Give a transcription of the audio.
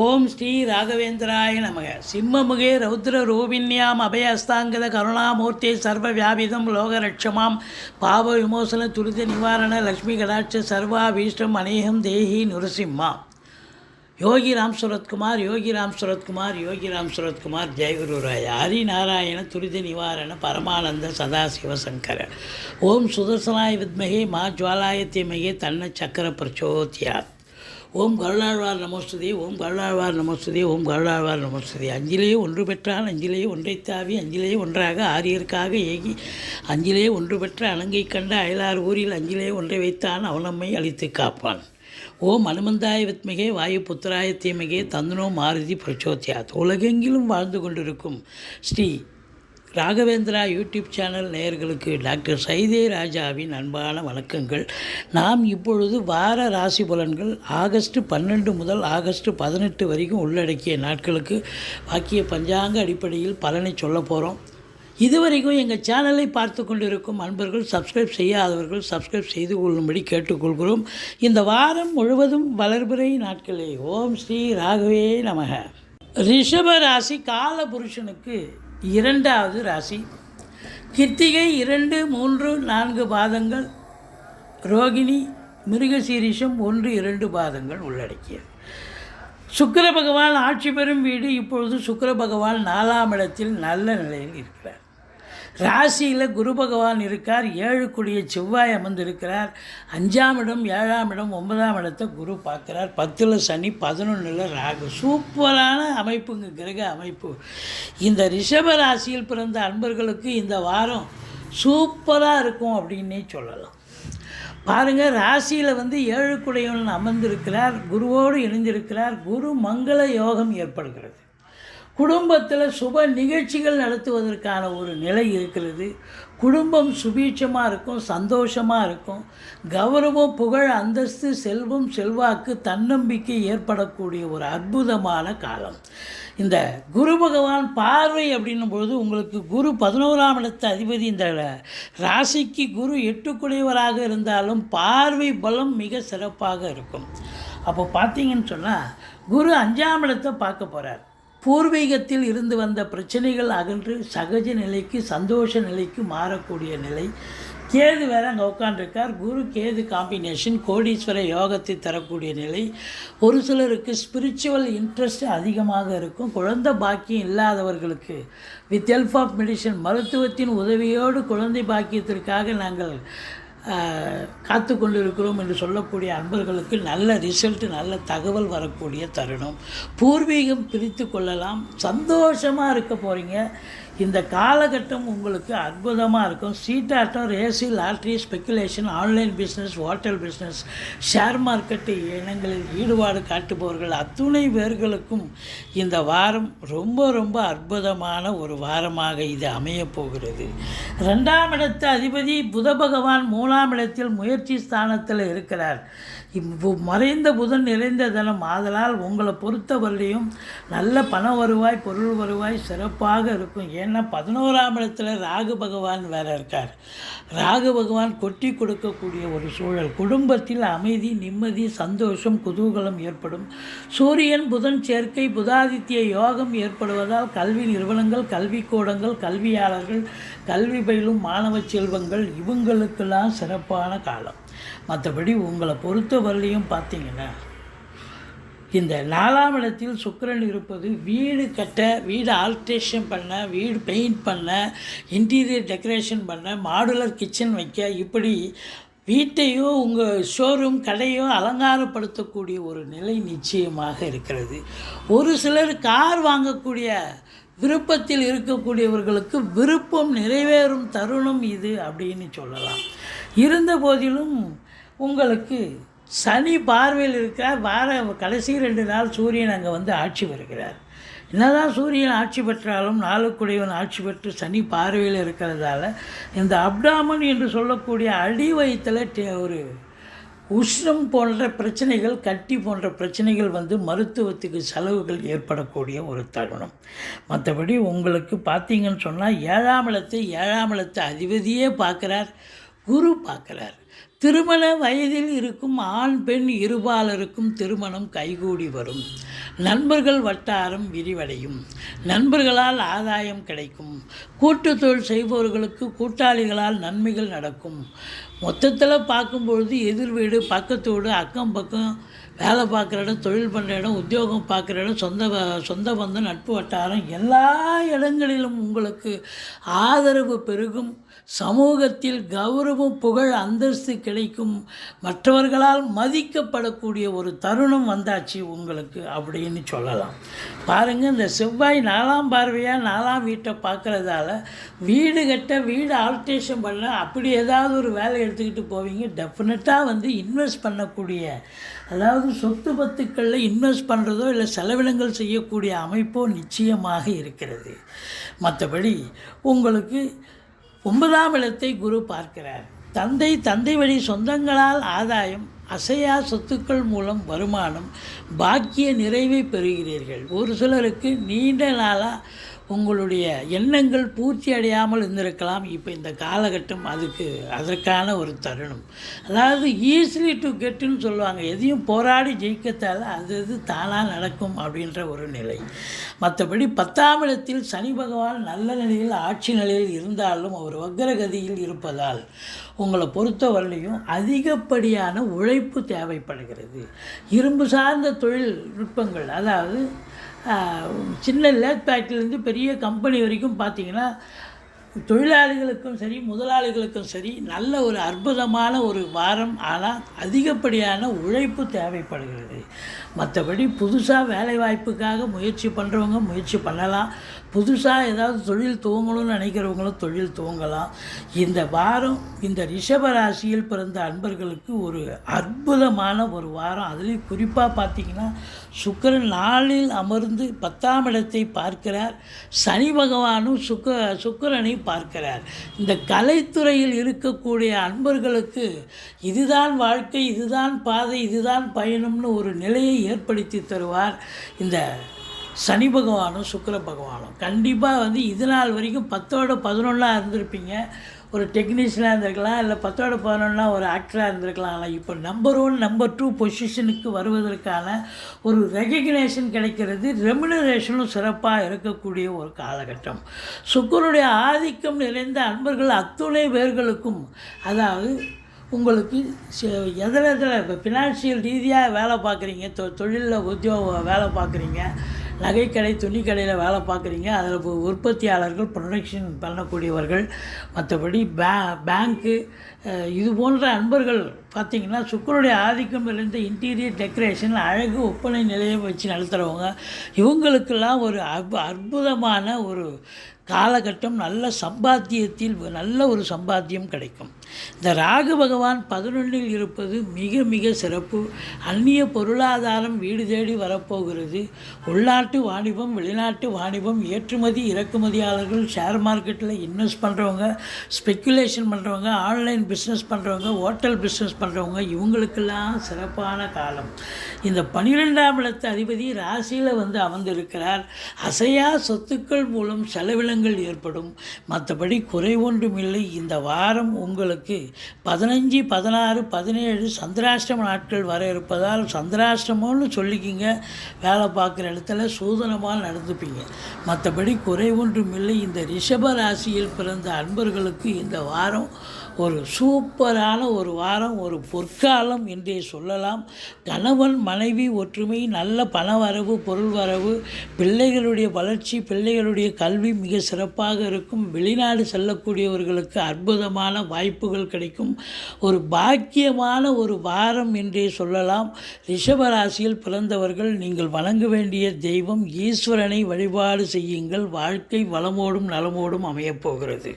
ஓம் ஸ்ரீ ராகவேந்திராய நமக. சிம்மமுகே ரௌத்ர ரூபிண்யாம் அபயஸ்தாங்கத கருணாமூர்த்தி சர்வ வியாபிதம் லோகரட்சமாம். பாவ விமோசன துரித நிவாரண லக்ஷ்மி கடாட்ச சர்வாபீஷ்டம் அநேகம் தேஹி நுரசிம்மா. யோகி ராம் சுரத்குமார் யோகி ராம் சுரத்குமார் யோகி ராம் சுரத்குமார் ஜெயகுருராய ஹரிநாராயண துரித நிவாரண பரமானந்த சதாசிவ சங்கர ஓம் சுதர்சனாய வித்மகே மா ஜுவாலாயத்தியமகே தன்ன சக்கர பிரச்சோத்யாத். ஓம் கருளாழ்வார் நமோஸ்துதி ஓம் கருளாழ்வார் நமோஸ்துதி ஓம் கருளாழ்வார் நமோஸ்துதி. அஞ்சிலேயே ஒன்று பெற்றால் அஞ்சிலேயே ஒன்றை தாவி அஞ்சிலேயே ஒன்றாக ஆரியருக்காக ஏகி அஞ்சிலேயே ஒன்று பெற்ற அலங்கை கண்ட அயலார் ஊரில் அஞ்சிலேயே ஒன்றை வைத்தான் அவனம்மை அழித்து காப்பான். ஓம் அனுமந்தாய வித்மிகே வாயு புத்திராய தீமிகே தந்தனோ மாருதி பிரச்சோத்யாத். உலகெங்கிலும் வாழ்ந்து கொண்டிருக்கும் ஸ்ரீ ராகவேந்திரா யூடியூப் சேனல் நேயர்களுக்கு டாக்டர் சைதே ராஜாவின் அன்பான வணக்கங்கள். நாம் இப்பொழுது வார ராசி பலன்கள் ஆகஸ்ட் பன்னெண்டு முதல் ஆகஸ்ட் பதினெட்டு வரைக்கும் உள்ளடக்கிய நாட்களுக்கு வாக்கிய பஞ்சாங்க அடிப்படையில் பலனை சொல்ல போகிறோம் இதுவரைக்கும் எங்கள் சேனலை பார்த்து கொண்டிருக்கும் அன்பர்கள் சப்ஸ்கிரைப் செய்யாதவர்கள் சப்ஸ்கிரைப் செய்து கொள்ளும்படி கேட்டுக்கொள்கிறோம். இந்த வாரம் முழுவதும் வளர்பிறை நாட்களே. ஓம் ஸ்ரீ ராகவே நமக. ரிஷபராசி கால புருஷனுக்கு இரண்டாவது ராசி. கிருத்திகை இரண்டு மூன்று நான்கு பாதங்கள். ரோகிணி மிருகசீரிஷம் ஒன்று இரண்டு பாதங்கள் உள்ளடக்கியது. சுக்கர பகவான் ஆட்சி பெறும் வீடு இப்பொழுது சுக்கர பகவான் நாலாம் இடத்தில் நல்ல நிலையில் இருக்கிறார். ராசியில் குரு பகவான் இருக்கார். ஏழு குடிய செவ்வாய் அமர்ந்திருக்கிறார். அஞ்சாம் இடம் ஏழாம் இடம் ஒன்பதாம் இடத்தை குரு பார்க்குறார். பத்தில் சனி பதினொன்றில் ராகு. சூப்பரான அமைப்புங்க கிரக அமைப்பு. இந்த ரிஷப ராசியில் பிறந்த அன்பர்களுக்கு இந்த வாரம் சூப்பராக இருக்கும் அப்படின்னே சொல்லலாம். பாருங்கள் ராசியில் வந்து ஏழு குடையவன் அமர்ந்திருக்கிறார். குருவோடு இணைந்திருக்கிறார். குரு மங்கள யோகம் ஏற்படுகிறது. குடும்பத்தில் சுப நிகழ்ச்சிகள் நடத்துவதற்கான ஒரு நிலை இருக்கிறது. குடும்பம் சுபீட்சமாக இருக்கும் சந்தோஷமாக இருக்கும். கௌரவம் புகழ் அந்தஸ்து செல்வம் செல்வாக்கு தன்னம்பிக்கை ஏற்படக்கூடிய ஒரு அற்புதமான காலம். இந்த குரு பகவான் பார்வை அப்படின்னும் பொழுது உங்களுக்கு குரு பதினோராம் இடத்து அதிபதி இந்த ராசிக்கு குரு எட்டுக்குடையவராக இருந்தாலும் பார்வை பலம் மிக சிறப்பாக இருக்கும். அப்போ பார்த்தீங்கன்னு சொன்னால் குரு அஞ்சாம் இடத்தை பார்க்க போகிறார் பூர்வீகத்தில் இருந்து வந்த பிரச்சனைகள் அகன்று சகஜ நிலைக்கு சந்தோஷ நிலைக்கு மாறக்கூடிய நிலை. கேது வேற அங்கே உட்காண்டிருக்கார் குரு கேது காம்பினேஷன் கோடீஸ்வர யோகத்தை தரக்கூடிய நிலை. ஒரு சிலருக்கு ஸ்பிரிச்சுவல் இன்ட்ரெஸ்ட் அதிகமாக இருக்கும். குழந்தை பாக்கியம் இல்லாதவர்களுக்கு வித் ஹெல்ப் ஆஃப் மெடிசன் மருத்துவத்தின் உதவியோடு குழந்தை பாக்கியத்திற்காக நாங்கள் காத்து கொண்டிருக்கிறோம் என்று சொல்லக்கூடிய அன்பர்களுக்கு நல்ல ரிசல்ட் நல்ல தகவல் வரக்கூடிய தருணம். பூர்வீகம் பிரித்து கொள்ளலாம். சந்தோஷமாக இருக்க போகிறீங்க இந்த காலகட்டம் உங்களுக்கு அற்புதமாக இருக்கும். சீட்டாட்டம் ரேசி lottery speculation online business hotel business share market இனங்களில் ஈடுபாடு காட்டுபவர்கள் அத்துணை பேர்களுக்கும் இந்த வாரம் ரொம்ப ரொம்ப அற்புதமான ஒரு வாரமாக இது அமையப் போகிறது. ரெண்டாம் இடத்து அதிபதி புத பகவான் மூணாம் இடத்தில் முயற்சி ஸ்தானத்தில் இருக்கிறார். மறைந்த புதன் நிறைந்த தினம் ஆதலால் உங்களை பொறுத்தவரையிலையும் நல்ல பண வருவாய் பொருள் வருவாய் சிறப்பாக இருக்கும். ஏன்னா பதினோராம் இடத்துல ராகு பகவான் வேற இருக்கார். ராகு பகவான் கொட்டி கொடுக்கக்கூடிய ஒரு சூழல். குடும்பத்தில் அமைதி நிம்மதி சந்தோஷம் குதூகலம் ஏற்படும். சூரியன் புதன் சேர்க்கை புதாதித்ய யோகம் ஏற்படுவதால் கல்வி நிறுவனங்கள் கல்விக்கூடங்கள் கல்வியாளர்கள் கல்வி பயிலும் மாணவ செல்வங்கள் இவங்களுக்கெல்லாம் சிறப்பான காலம். மற்றபடி உங்களை பொறுத்த பொறுத்தவரையிலையும் பார்த்தீங்கன்னா இந்த நாலாம் இடத்தில் சுக்கரன் இருப்பது வீடு கட்ட வீடு ஆல்ட்ரேஷன் பண்ண வீடு பெயிண்ட் பண்ண இன்டீரியர் டெக்கரேஷன் பண்ண மாடுலர் கிச்சன் வைக்க இப்படி வீட்டையோ உங்கள் ஷோரூம் கடையோ அலங்காரப்படுத்தக்கூடிய ஒரு நிலை நிச்சயமாக இருக்கிறது. ஒரு சிலர் கார் வாங்கக்கூடிய விருப்பத்தில் இருக்கக்கூடியவர்களுக்கு விருப்பம் நிறைவேறும் தருணம் இது அப்படின்னு சொல்லலாம். இருந்த போதிலும் உங்களுக்கு சனி பார்வையில் இருக்கிறார் வார கடைசி ரெண்டு நாள் சூரியன் அங்கே வந்து ஆட்சி வருகிறார் என்னதான் சூரியன் ஆட்சி பெற்றாலும் நாளுக்குடையவன் ஆட்சி பெற்று சனி பார்வையில் இருக்கிறதால இந்த அப்டாமன் என்று சொல்லக்கூடிய அடி வயிற்றில் ஒரு உஷ்ணம் போன்ற பிரச்சனைகள் கட்டி போன்ற பிரச்சனைகள் வந்து மருத்துவத்துக்கு செலவுகள் ஏற்படக்கூடிய ஒரு தருணம். மற்றபடி உங்களுக்கு பார்த்தீங்கன்னு சொன்னால் ஏழாம் இடத்தை ஏழாம் இடத்தை அதிபதியே பார்க்குறார் குரு பார்க்குறார். திருமண வயதில் இருக்கும் ஆண் பெண் இருபாலருக்கும் திருமணம் கைகூடி வரும். நண்பர்கள் வட்டாரம் விரிவடையும். நண்பர்களால் ஆதாயம் கிடைக்கும். கூட்டு தொழில் செய்பவர்களுக்கு கூட்டாளிகளால் நன்மைகள் நடக்கும். மொத்தத்தில் பார்க்கும்பொழுது எதிர் வீடு பக்கத்து வீடு அக்கம் பக்கம் வேலை பார்க்குற இடம் தொழில் பண்ணுற இடம் உத்தியோகம் பார்க்குற இடம் சொந்த வ- சொந்த பந்தம் நட்பு வட்டாரம் எல்லா இடங்களிலும் உங்களுக்கு ஆதரவு பெருகும். சமூகத்தில் கௌரவம் புகழ் அந்தஸ்து கிடைக்கும். மற்றவர்களால் மதிக்கப்படக்கூடிய ஒரு தருணம் வந்தாச்சு உங்களுக்கு அப்படின்னு சொல்லலாம். பாருங்கள் இந்த செவ்வாய் நாலாம் பார்வையாக நாலாம் வீட்டை பார்க்குறதால வீடு கட்ட வீடு ஆல்ட்ரேஷன் பண்ண அப்படி ஏதாவது ஒரு வேலை எடுத்துக்கிட்டு போவீங்க. டெஃபினட்டாக வந்து இன்வெஸ்ட் பண்ணக்கூடிய அதாவது சொத்து பத்துக்களில் இன்வெஸ்ட் பண்ணுறதோ இல்லை செலவினங்கள் செய்யக்கூடிய அமைப்போ நிச்சயமாக இருக்கிறது. மற்றபடி உங்களுக்கு ஒன்பதாம் இடத்தை குரு பார்க்கிறார். தந்தை தந்தை வழி சொந்தங்களால் ஆதாயம் அசையா சொத்துக்கள் மூலம் வருமானம் பாக்கிய நிறைவை பெறுகிறீர்கள். ஒரு சிலருக்கு நீண்ட நாளாக உங்களுடைய எண்ணங்கள் பூர்த்தி அடையாமல் இருந்திருக்கலாம். இப்போ இந்த காலகட்டம் அதுக்கு அதற்கான ஒரு தருணம். அதாவது ஈஸிலி டு கெட்டுன்னு சொல்லுவாங்க. எதையும் போராடி ஜெயிக்கத்தால் அது அது தானாக நடக்கும் அப்படின்ற ஒரு நிலை. மற்றபடி பத்தாம் இடத்தில் சனி பகவான் நல்ல நிலையில் ஆட்சி நிலையில் இருந்தாலும் அவர் வக்ரகதியில் இருப்பதால் உங்களை பொறுத்தவரையிலையும் அதிகப்படியான உழைப்பு தேவைப்படுகிறது. இரும்பு சார்ந்த தொழில்நுட்பங்கள் அதாவது சின்ன லேத் ஃபேக்ட்ரிலேருந்து பெரிய கம்பெனி வரைக்கும் பார்த்தீங்கன்னா தொழிலாளிகளுக்கும் சரி முதலாளிகளுக்கும் சரி நல்ல ஒரு அற்புதமான ஒரு வாரம் ஆனால் அதிகப்படியான உழைப்பு தேவைப்படுகிறது. மற்றபடி புதுசாக வேலைவாய்ப்புக்காக முயற்சி பண்ணுறவங்க முயற்சி பண்ணலாம். புதுசாக ஏதாவது தொழில் துவங்கணும்னு நினைக்கிறவங்களும் தொழில் துவங்கலாம். இந்த வாரம் இந்த ரிஷப ராசியில் பிறந்த அன்பர்களுக்கு ஒரு அற்புதமான ஒரு வாரம். அதுலேயும் குறிப்பாக பார்த்தீங்கன்னா சுக்கிரன் நாளில் அமர்ந்து பத்தாம் இடத்தை பார்க்கிறார். சனி பகவானும் சுக்க சுக்கரனை பார்க்கிறார். இந்த கலைத்துறையில் இருக்கக்கூடிய அன்பர்களுக்கு இதுதான் வாழ்க்கை இதுதான் பாதை இதுதான் பயணம்னு ஒரு நிலையை ஏற்படுத்தி தருவார். இந்த சனி பகவானும் சுக்கிர பகவானும். கண்டிப்பாக வந்து இது நாள் வரைக்கும் பத்தோட பதினொன்றா இருந்திருப்பீங்க. ஒரு டெக்னீஷியனாக இருந்திருக்கலாம் இல்லை பத்தோட பதினொன்றா ஒரு ஆக்டராக இருந்திருக்கலாம். ஆனால் இப்போ நம்பர் ஒன் நம்பர் டூ பொசிஷனுக்கு வருவதற்கான ஒரு ரெகக்னேஷன் கிடைக்கிறது ரெமுனரேஷனும் சிறப்பாக இருக்கக்கூடிய ஒரு காலகட்டம். சுக்கருடைய ஆதிக்கம் நிறைந்த அன்பர்கள் அத்துணை பேர்களுக்கும் அதாவது உங்களுக்கு ச- எதில் எதில் இப்போ ஃபினான்ஷியல் ரீதியாக வேலை பார்க்குறீங்க தொ தொழிலில் உத்தியோக வேலை பார்க்குறீங்க நகைக்கடை துணிக்கடையில் வேலை பார்க்குறீங்க அதில் உற்பத்தியாளர்கள் ப்ரொடக்ஷன் பண்ணக்கூடியவர்கள் மற்றபடி பே பேங்க்கு இது போன்ற அன்பர்கள் பார்த்திங்கன்னா சுக்கருடைய ஆதிக்கம் இருந்த இன்டீரியர் டெக்கரேஷன் அழகு ஒப்பனை நிலையம் வச்சு நடத்துகிறவங்க இவங்களுக்கெல்லாம் ஒரு அற்புதமான ஒரு காலகட்டம் நல்ல சம்பாத்தியத்தில் நல்ல ஒரு சம்பாத்தியம் கிடைக்கும். இந்த ராகு பகவான் பதினொன்றில் இருப்பது மிக மிக சிறப்பு. அந்நிய பொருளாதாரம் வீடு தேடி வரப்போகிறது. உள்நாட்டு வாணிபம் வெளிநாட்டு வாணிபம் ஏற்றுமதி இறக்குமதியாளர்கள் ஷேர் மார்க்கெட்டில் இன்வெஸ்ட் பண்ணுறவங்க ஸ்பெக்குலேஷன் பண்ணுறவங்க ஆன்லைன் பிஸ்னஸ் பண்ணுறவங்க ஹோட்டல் பிஸ்னஸ் பண்ணுறவங்க இவங்களுக்கெல்லாம் சிறப்பான காலம். இந்த பன்னிரெண்டாம் இடத்து அதிபதி ராசியில் வந்து அமர்ந்திருக்கிறார். அசையா சொத்துக்கள் மூலம் மாற்றங்கள் ஏற்படும். மற்றபடி குறை ஒன்றும் இல்லை இந்த வாரம் உங்களுக்கு பதினஞ்சு பதினாறு பதினேழு சந்திராஷ்டம நாட்கள் வர இருப்பதால் சந்திராஷ்டமம்னு சொல்லிக்கிங்க. வேலை பார்க்குற இடத்துல சூதனமாக நடந்துப்பீங்க. மற்றபடி குறை ஒன்றும் இல்லை இந்த ரிஷப ராசியில் பிறந்த அன்பர்களுக்கு இந்த வாரம் ஒரு சூப்பரான ஒரு வாரம் ஒரு பொற்காலம் என்றே சொல்லலாம். கணவன் மனைவி ஒற்றுமை நல்ல பண வரவு பொருள் வரவு பிள்ளைகளுடைய வளர்ச்சி பிள்ளைகளுடைய கல்வி மிக சிறப்பாக இருக்கும். வெளிநாடு செல்லக்கூடியவர்களுக்கு அற்புதமான வாய்ப்புகள் கிடைக்கும். ஒரு பாக்கியமான ஒரு வாரம் என்றே சொல்லலாம். ரிஷபராசியில் பிறந்தவர்கள் நீங்கள் வணங்க வேண்டிய தெய்வம் ஈஸ்வரனை வழிபாடு செய்யுங்கள். வாழ்க்கை வளமோடும் நலமோடும் அமையப் போகிறது.